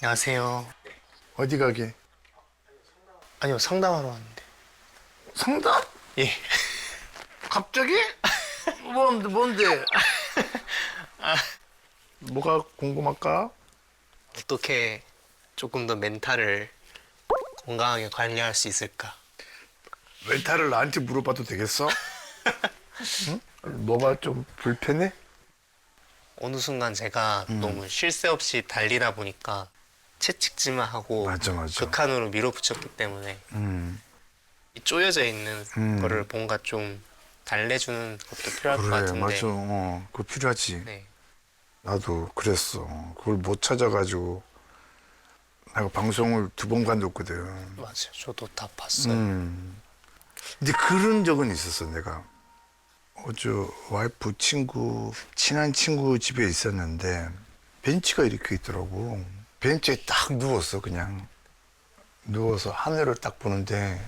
안녕하세요. 어디 가게? 아니요, 상담하러 왔는데. 상담? 예. 갑자기? 뭔데? 뭔데? 뭐가 궁금할까? 어떻게 조금 더 멘탈을 건강하게 관리할 수 있을까? 멘탈을 나한테 물어봐도 되겠어? 응? 뭐가 좀 불편해? 어느 순간 제가 너무 쉴 새 없이 달리다 보니까 채찍질만 하고 맞아, 맞아. 극한으로 밀어붙였기 때문에 음, 이 쪼여져 있는 음. 거를 뭔가 좀 달래주는 것도 필요할 것 그래, 같은데. 맞아. 어, 그거 필요하지. 네. 나도 그랬어. 그걸 못 찾아가지고 내가 방송을 두 번 관뒀거든. 맞아요. 저도 다 봤어요. 음. 근데 그런 적은 있었어, 내가. 어제 와이프 친구, 친한 친구 집에 있었는데 벤치가 이렇게 있더라고. 벤치에 딱 누웠어, 그냥. 누워서 하늘을 딱 보는데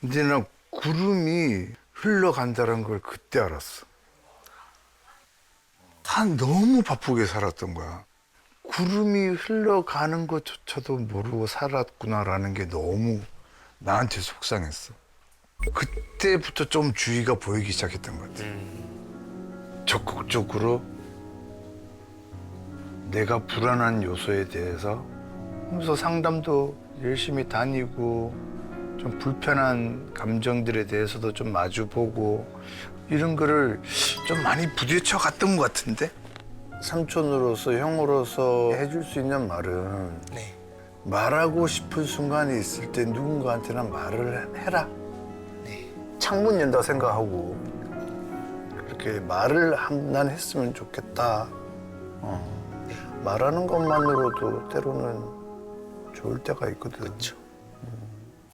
나 구름이 흘러간다는 걸 그때 알았어. 한 너무 바쁘게 살았던 거야. 구름이 흘러가는 것조차도 모르고 살았구나라는 게 너무 나한테 속상했어. 그때부터 좀 주의가 보이기 시작했던 것 같아. 적극적으로 내가 불안한 요소에 대해서 하면서 상담도 열심히 다니고 좀 불편한 감정들에 대해서도 좀 마주보고 이런 거를 좀 많이 부딪혀 갔던 것 같은데 삼촌으로서 형으로서 해줄 수 있는 말은 네. 말하고 싶은 순간이 있을 때 누군가한테나 말을 해라. 네. 창문 연다 생각하고 그렇게 말을 한 난 했으면 좋겠다. 어. 말하는 것만으로도 때로는 좋을 때가 있거든. 그렇죠. 음.